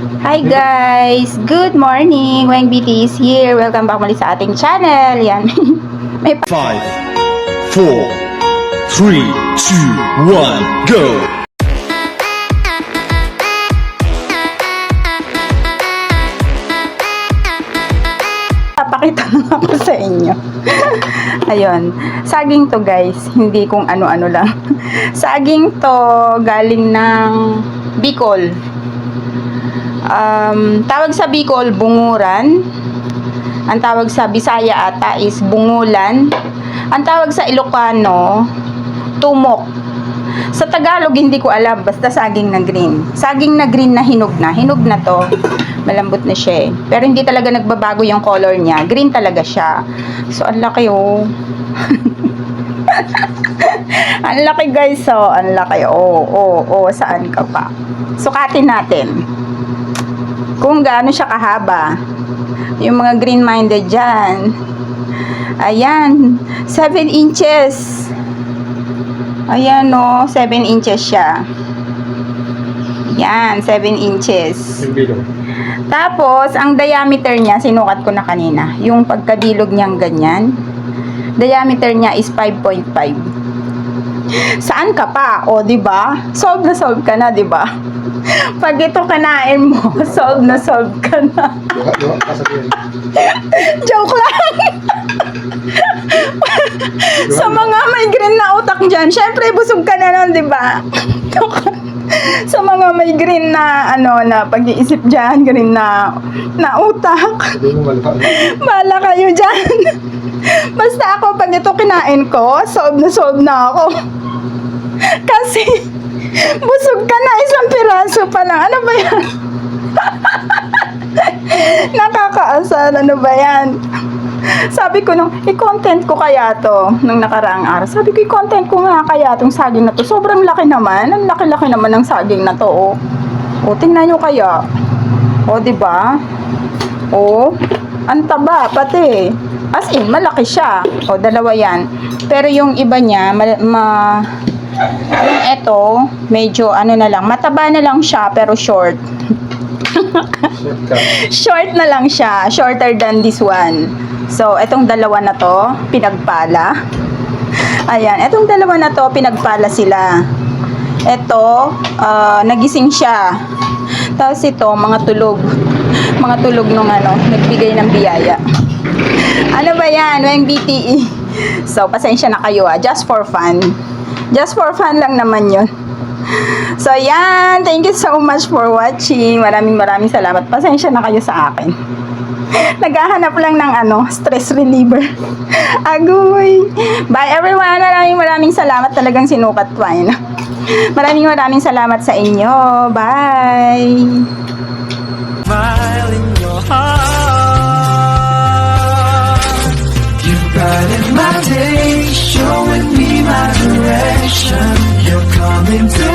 Hi guys! Good morning! Weng BT is here. Welcome back muli sa ating channel. Yan. May pa- Five, four, three, two, one, go! papakita lang ako sa inyo. Ayun. Saging to guys. Hindi kung ano-ano lang. Saging to galing ng Bicol. Um, tawag sa Bicol, bunguran. Ang tawag sa Bisaya ata is bungulan. Ang tawag sa Ilocano, tumok. Sa Tagalog, hindi ko alam. Basta saging na green. Saging na green na hinog na. Hinog na to. Malambot na siya eh. Pero hindi talaga nagbabago yung color niya. Green talaga siya. So, ang laki oh. ang laki guys oh. Ang laki. Oh, oh, oh. Saan ka pa? Sukatin natin. Kung gaano siya kahaba. Yung mga green-minded dyan. Ayan. 7 inches. Ayan no, 7 inches siya. Yan, 7 inches. Tapos, ang diameter niya, sinukat ko na kanina. Yung pagkabilog niyang ganyan. Diameter niya is 5.5. Saan ka pa? O, di ba? Solve na solve ka na, di ba? Pag ito kanain mo, solve na solve ka na. Joke lang. sa mga green na utak dyan, syempre busog ka na nun, di ba? Sa mga may green na ano na pag-iisip dyan, green na na utak. Bala kayo dyan. Basta ako, pag ito kinain ko, solve na solve na ako. Kasi, busog ka na, isang piraso pa lang. Ano ba yan? Nakakaasar, ano ba yan? Sabi ko nung, i-content ko kaya to nung nakaraang araw. Sabi ko, i-content ko nga kaya tong saging na to. Sobrang laki naman. Ang laki-laki naman ng saging na to, oh. O, tingnan nyo kaya. O, di ba? O, ang taba, pati. As in, malaki siya. O, dalawa yan. Pero yung iba niya, ma, ma- yung eto, medyo ano na lang, mataba na lang siya, pero short. Short na lang siya. Shorter than this one. So, etong dalawa na to, pinagpala. Ayan, etong dalawa na to, pinagpala sila. Ito, ah, nagising siya. Tapos ito, mga tulog. Mga tulog nung ano, nagbigay ng biyaya. Ano ba yan? Yung BTE. So, pasensya na kayo ah. Just for fun. Just for fun lang naman yun. So, ayan. Thank you so much for watching. Maraming maraming salamat. Pasensya na kayo sa akin. Naghahanap lang ng ano, stress reliever. Agoy. Bye everyone. Maraming maraming salamat talagang sinukat ko. Eh, Ayun. Maraming maraming salamat sa inyo. Bye. Smile in your heart. You brighten my day, showing me my direction. You're coming to